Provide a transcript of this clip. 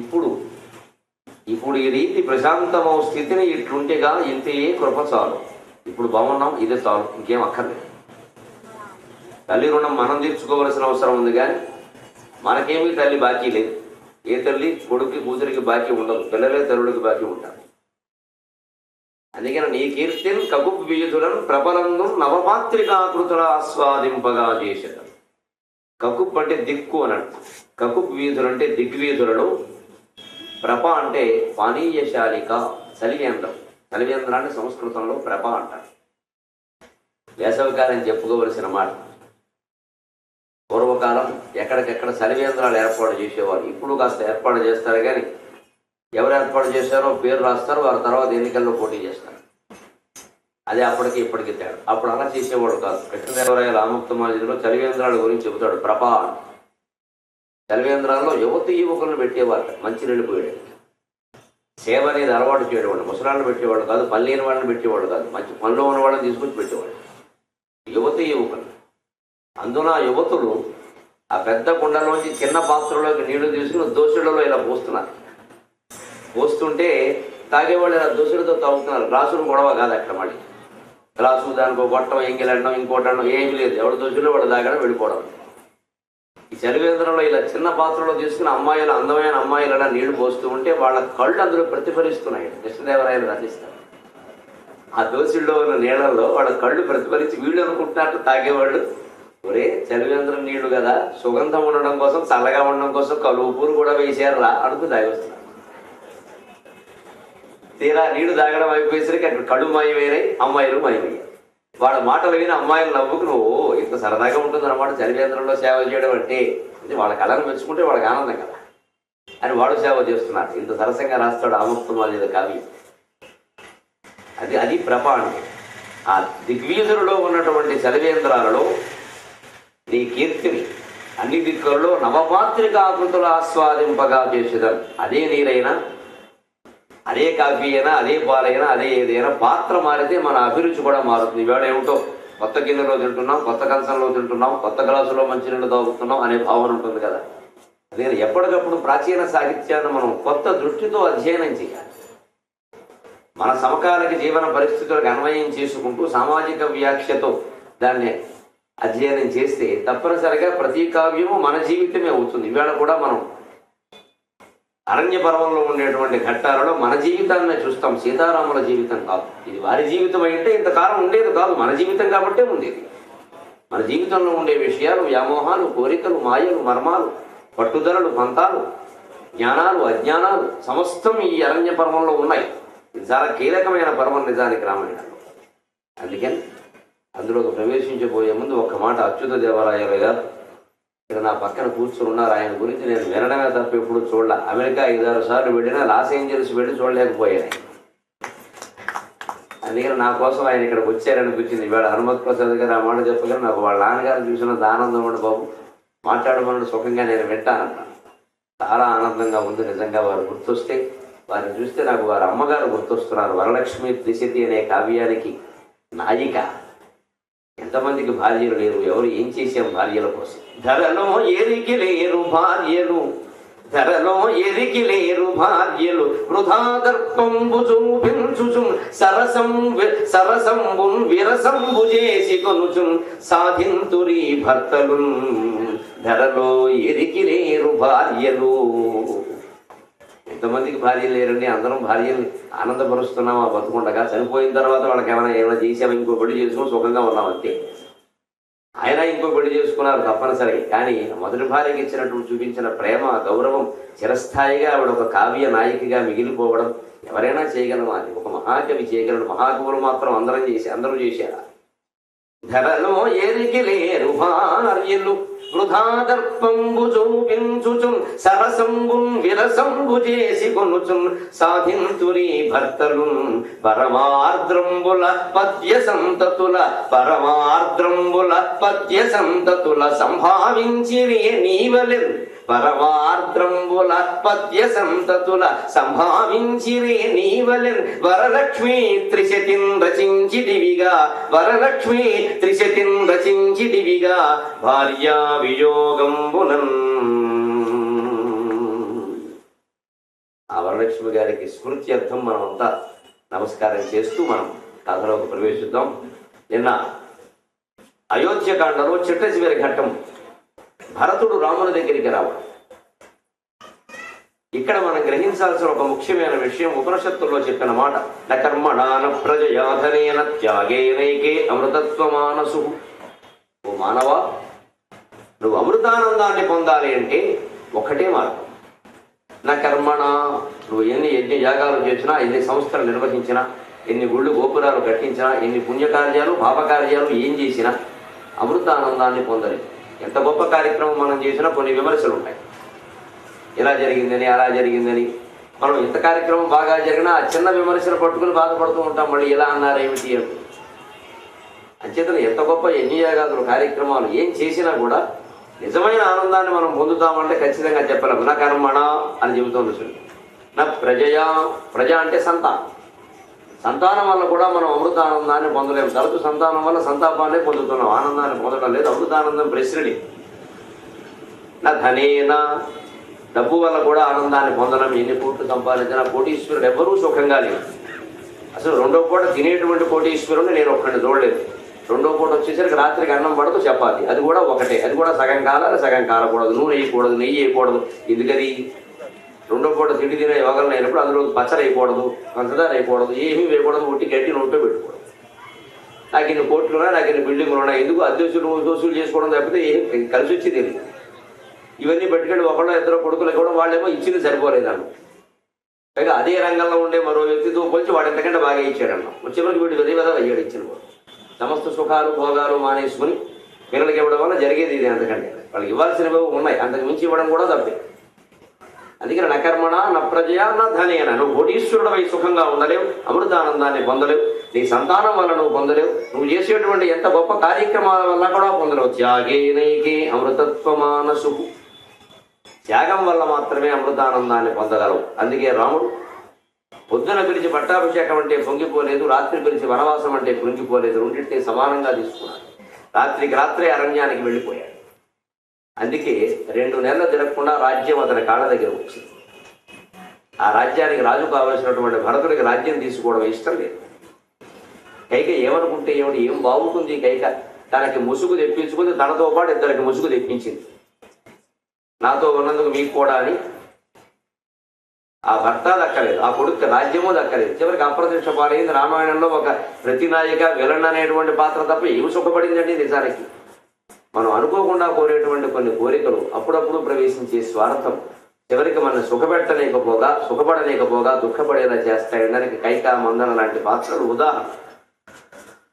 ఇప్పుడు ఇప్పుడు ఈ రీతి ప్రశాంతమౌ స్థితిని ఇట్లుంటేగా ఇంతే కృప చాలు. ఇప్పుడు బాగున్నాం ఇదే చాలు ఇంకేం అక్కర్లేదు. తల్లి రుణం మనం తీర్చుకోవలసిన అవసరం ఉంది కానీ మనకేమీ తల్లి బాకీ లేదు. ఏ తల్లి కొడుకు కూతురికి బాకీ ఉండదు పిల్లలే తల్లుడికి బాకీ ఉంటారు. అందుకని నీ కీర్తిని కగుప్ వీధులను ప్రబలందు నవమాత్రికాకృతుల ఆస్వాదింపగా చేసేది. కకుప్ అంటే దిక్కు అనట్టు కకుప్ వీధులు అంటే దిగ్వీధులను ప్రప అంటే పానీయశాలిక చలివేంద్రం చలివేంద్రాన్ని సంస్కృతంలో ప్రప అంటారు. వేసవికాలం చెప్పుకోవలసిన మాట. పూర్వకాలం ఎక్కడికెక్కడ చలివేంద్రాలు ఏర్పాటు చేసేవారు. ఇప్పుడు కాస్త ఏర్పాటు చేస్తారు కానీ ఎవరు ఏర్పాటు చేశారో పేరు రాస్తారు వారి తర్వాత ఎన్నికల్లో పోటీ చేస్తారు. అదే అప్పటికి ఇప్పటికి తేడా. అప్పుడు అలా చేసేవాడు కాదు. కృష్ణదేవరాయల ఆముక్తమాజిలో చలివేంద్రాల గురించి చెబుతాడు ప్రపా అని. చలివేంద్రాల్లో యువతి యువకులను పెట్టేవారు మంచి నిండిపోయాడు సేవ అనేది అలవాటు చేయడం ముసలాళ్ళని పెట్టేవాడు కాదు పల్లెని వాళ్ళని పెట్టేవాడు కాదు మంచి పనిలో ఉన్న వాళ్ళని తీసుకొచ్చి పెట్టేవాడు యువతి యువకులు. అందున ఆ యువతులు ఆ పెద్ద కుండలోంచి చిన్న పాత్రలోకి నీళ్ళు తీసుకుని దోసులలో ఇలా పోస్తున్నారు. పోస్తుంటే తాగేవాళ్ళు ఇలా దోసులతో తాగుతున్నారు. గ్లాసులు గొడవ కాదు అక్కడ మళ్ళీ. గ్లాసు దానికి గొట్టం ఎంగిలడం ఇంకోటి ఏమీ లేదు. ఎవడు దోసులో వాడు తాగడం వెళ్ళిపోవడం. ఈ చలివేంద్రంలో ఇలా చిన్న పాత్రలో తీసుకుని అమ్మాయిలు అందమైన అమ్మాయిలు అలా నీళ్ళు పోస్తూ ఉంటే వాళ్ళ కళ్ళు అందులో ప్రతిఫలిస్తున్నాయి. కృష్ణదేవరాయలు రచిస్తారు. ఆ దోసిల్లో ఉన్న నీళ్ళల్లో వాళ్ళ కళ్ళు ప్రతిఫలించి వీళ్ళు అనుకుంటున్నట్టు తాగేవాళ్ళు ఒరే చలివేంద్రం నీళ్ళు కదా సుగంధం ఉండడం కోసం చల్లగా ఉండడం కోసం కలుపులు కూడా వేసారురా అనుకు తాగొస్తున్నారు తీరా నీళ్ళు తాగడం అయిపోయేసరికి అక్కడ కళ్ళు మాయమైనాయి అమ్మాయిలు మాయమయ్యాయి. వాళ్ళ మాటలు విని అమ్మాయిలు నవ్వుకు నువ్వు ఇంత సరదాగా ఉంటుందన్నమాట చలివేంద్రంలో సేవ చేయడం అంటే. అంటే వాళ్ళ కళను మెచ్చుకుంటే వాళ్ళకి ఆనందం కదా. అని వాడు సేవ చేస్తున్నాడు. ఇంత సరసంగా రాస్తాడు ఆముక్తమాలి కావ్యం అది అది ప్రపాణం. ఆ దిగ్వీధులలో ఉన్నటువంటి చలివేంద్రాలలో నీ కీర్తిని అన్ని దిక్కుల్లో నవపాత్రిక ఆకృతులు ఆస్వాదింపగా చేసేదాన్ని. అదే నీరైనా అదే కాఫీ అయినా అదే పాలైనా అదే ఏదైనా పాత్ర మారితే మన అభిరుచి కూడా మారుతుంది. ఇవాళ ఏమిటో కొత్త గిన్నెలో తింటున్నాం కొత్త కంచంలో తింటున్నాం కొత్త గ్లాసులో మంచినీళ్ళు తాగుతున్నాం అనే భావన ఉంటుంది కదా. నేను ఎప్పటికప్పుడు ప్రాచీన సాహిత్యాన్ని మనం కొత్త దృష్టితో అధ్యయనం చేయాలి. మన సమకాలిక జీవన పరిస్థితులకు అన్వయం చేసుకుంటూ సామాజిక వ్యాఖ్యతో దాన్ని అధ్యయనం చేస్తే తప్పనిసరిగా ప్రతి కావ్యము మన జీవితమే అవుతుంది. ఇవాళ కూడా మనం అరణ్య పర్వంలో ఉండేటువంటి ఘట్టాలలో మన జీవితాన్ని చూస్తాం. సీతారాముల జీవితం కాదు. ఇది వారి జీవితం అయితే ఇంతకాలం ఉండేది కాదు. మన జీవితం కాబట్టే ఉండేది. మన జీవితంలో ఉండే విషయాలు వ్యామోహాలు కోరికలు మాయలు మర్మాలు పట్టుదలలు పంతాలు జ్ఞానాలు అజ్ఞానాలు సమస్తం ఈ అరణ్య పర్వంలో ఉన్నాయి. ఇది చాలా కీలకమైన పర్వం నిజానికి రామాయణంలో అందుకని అందులోకి ప్రవేశించబోయే ముందు ఒక మాట అచ్యుత దేవాలయాలు గారు ఇక్కడ నా పక్కన కూర్చుని ఉన్నారు. ఆయన గురించి నేను వినడమే తప్ప ఎప్పుడు చూడలే. అమెరికా ఐదారు సార్లు వెళ్ళినా లాస్ ఏంజల్స్ వెళ్ళి చూడలేకపోయాను అందుకని నా కోసం ఆయన ఇక్కడికి వచ్చారనిపించింది. ఇవాళ హనుమత్ ప్రసాద్ గారు ఆ మాట చెప్పగానే నాకు వాళ్ళ నాన్నగారు చూసినంత ఆనందం ఉండి బాబు. మాట్లాడమని సుఖంగా నేను వింటానన్న చాలా ఆనందంగా ఉంది నిజంగా వారు గుర్తొస్తే. వారిని చూస్తే నాకు వారి అమ్మగారు గుర్తొస్తున్నారు. వరలక్ష్మి త్రిశతి అనే కావ్యానికి నాయిక. ఎంతమందికి భార్యలు లేరు ఎవరు ఏం చేసాం భార్యల కోసం? ధరలో ఎరికి లేరు భార్యలు ధరలో ఎరికి లేరు భార్యలు. వృధా దర్పంబు చూపించుచు సరసం వి- సరసంబున్ విరసంబు చేసి కొనుచుం సాధింతురి భర్తలు ధరలో ఎరికి లేరు భార్యలు. ఇంతమందికి భార్యలు లేరండి అందరం భార్యలు ఆనందపరుస్తున్నాం ఆ బతుకుండగా చనిపోయిన తర్వాత వాళ్ళకి ఏమైనా ఏమైనా చేసామో? ఇంకో పెళ్ళి చేసుకుని సుఖంగా ఉన్నాం అంతే. ఆయన ఇంకో పెళ్ళి చేసుకున్నారు తప్పనిసరి కానీ మొదటి భార్యకి ఇచ్చినటువంటి చూపించిన ప్రేమ గౌరవం చిరస్థాయిగా ఆవిడ ఒక కావ్య నాయికగా మిగిలిపోవడం ఎవరైనా చేయగలమా? అది ఒక మహాకవి చేయగలడు. మహాకవులు మాత్రం అందరం చేసి అందరూ చేశారా? ధరలో ఎరికి లేరు భార్యలు వృధా దర్పంబు చూపించుచున్ సరసంబున్ విరసంబు చేసి కొనుచున్ సాధింతురి భర్తలు పరమార్ద్రంబుల పద్య సంతతుల పరమార్ద్రంబుల పద్య సంతతుల సంభావించిరి నీవలెన్ పరమార్ద్రంబుల పద్య సంతతుల సంభావించిరే నీవలెన్ వరలక్ష్మి త్రిశతిన్ రచించిదివిగా వరలక్ష్మి త్రిశతిన్ రచించిదివిగా భార్యా ఆ వరలక్ష్మి గారికి స్మృత్యర్థం మనమంతా నమస్కారం చేస్తూ మనం కథలోకి ప్రవేశిద్దాం. నిన్న అయోధ్యకాండలో చిట్ట చివరి ఘట్టం భరతుడు రాముని దగ్గరికి రావడం ఇక్కడ మనం గ్రహించాల్సిన ఒక ముఖ్యమైన విషయం ఉపనిషత్తుల్లో చెప్పిన మాట న ప్రజయాధనేన త్యాగేనైకే అమృతత్వమానసు. ఓ మానవ నువ్వు అమృతానందాన్ని పొందాలి అంటే ఒకటే మార్గం. నా కర్మణ నువ్వు ఎన్ని ఎన్ని యాగాలు చేసినా ఎన్ని సంస్థలు నిర్వహించినా ఎన్ని గుళ్ళు గోపురాలు కట్టించినా ఎన్ని పుణ్యకార్యాలు పాపకార్యాలు ఏం చేసినా అమృతానందాన్ని పొందలేదు ఎంత గొప్ప కార్యక్రమం మనం చేసినా కొన్ని విమర్శలు ఉంటాయి. ఇలా జరిగిందని అలా జరిగిందని. మనం ఇంత కార్యక్రమం బాగా జరిగినా ఆ చిన్న విమర్శలు పట్టుకుని బాధపడుతూ ఉంటాం మళ్ళీ ఇలా అన్నారేమిటి అని. అంచేతను ఎంత గొప్ప ఎన్ని యాగాదులు కార్యక్రమాలు ఏం చేసినా కూడా నిజమైన ఆనందాన్ని మనం పొందుతామంటే ఖచ్చితంగా చెప్పలేము నా కర్మణ అని చెబుతోంది చూడండి నా ప్రజయా ప్రజ అంటే సంతానం. సంతానం వల్ల కూడా మనం అమృతానందాన్ని పొందలేము. తరచు సంతానం వల్ల సంతాపాన్ని పొందుతున్నాం. ఆనందాన్ని పొందడం లేదు. అమృతానందం ప్రశ్నని నా ధనేనా. డబ్బు వల్ల కూడా ఆనందాన్ని పొందడం ఎన్ని కోట్లు సంపాదించినా కోటీశ్వరుడు ఎవ్వరూ సుఖంగా లేరు. అసలు రెండో పూట తినేటువంటి కోటీశ్వరుని నేను ఒక్కడిని చూడలేదు. రెండో పూట వచ్చేసరికి రాత్రికి అన్నం పడదు చపాతి. అది కూడా ఒకటే. అది కూడా సగం కాలాలి సగం కాలకూడదు. నూనె వేయకూడదు నెయ్యి వేయకూడదు. ఎందుకది? రెండో పూట తిండి తినే యోగం లేనప్పుడు అందులో పచ్చడి అయిపోవడదు పంచదార అయిపోవడదు ఏమీ వేయకూడదు ఒట్టి గట్టి నోట్లో పెట్టుకోవడం. నాకు ఇన్ని కోట్లు ఉన్నాయి నాకు ఇన్ని బిల్డింగ్లు ఉన్నాయి ఎందుకు అధ్యక్షులు దోషులు చేసుకోవడం తప్పితే ఏం కలిసి వచ్చి తెలియదు ఇవన్నీ పెట్టుకెళ్ళి ఒకళ్ళో ఇద్దరు కొడుకులు కూడా వాళ్ళేమో ఇచ్చింది సరిపోలేదన్న పైగా అదే రంగంలో ఉండే మరో వ్యక్తితో పోల్చి వాడు ఎంతకంటే బాగా ఇచ్చాడన్న. వచ్చేవరకు వీడు వెదే వెద అయ్యాడు ఇచ్చిన వాడు. సమస్త సుఖాలు భోగాలు మానేసుకుని పిల్లలకి ఇవ్వడం వల్ల జరిగేది ఇది అంతకంటే. వాళ్ళకి ఇవ్వాల్సినవి ఉన్నాయి అంతకు మించి ఇవ్వడం కూడా తప్పే. అందుకని నకర్మణ కర్మణ నా ప్రజయా నా ధనేన నువ్వు కోటీశ్వరుడవై సుఖంగా ఉండలేవు అమృతానందాన్ని పొందలేవు నీ సంతానం వల్ల నువ్వు పొందలేవు నువ్వు చేసేటువంటి ఎంత గొప్ప కార్యక్రమాల వల్ల కూడా పొందలేవు. త్యాగే నైకే అమృతత్వమానసు. త్యాగం వల్ల మాత్రమే అమృతానందాన్ని పొందగలవు. అందుకే రాముడు పొద్దున పిలిచి పట్టాభిషేకం అంటే పొంగిపోలేదు రాత్రి పిలిచి వనవాసం అంటే పొంగిపోలేదు రెండింటినీ సమానంగా తీసుకున్నాడు. రాత్రికి రాత్రే అరణ్యానికి వెళ్ళిపోయాడు. అందుకే రెండు నెలలు తిరగకుండా రాజ్యం అతని కాళ్ళ దగ్గర వచ్చింది ఆ రాజ్యానికి రాజు కావలసినటువంటి భరతుడికి రాజ్యం తీసుకోవడం ఇష్టం లేదు. కైక ఏమనుకుంటే ఏమిటి? ఏం బాగుంటుంది కైక? తనకి ముసుగు తెప్పించుకుంది తనతో పాటు ఇద్దరికి ముసుగు తెప్పించింది. నాతో ఉన్నందుకు మీకు కూడా అని ఆ భర్త దక్కలేదు ఆ కొడుకు రాజ్యము దక్కలేదు. చివరికి అప్రత్యక్ష పాలైంది రామాయణంలో ఒక ప్రతినాయిక విలన్ అనేటువంటి పాత్ర తప్ప ఏమి సుఖపడిందండి నిజానికి? మనం అనుకోకుండా కోరేటువంటి కొన్ని కోరికలు అప్పుడప్పుడు ప్రవేశించే స్వార్థం. చివరికి మనం సుఖపెట్టలేకపోగా సుఖపడలేకపోగా దుఃఖపడేలా చేస్తాయి దానికి కైకా మందన లాంటి పాత్రలు ఉదాహరణ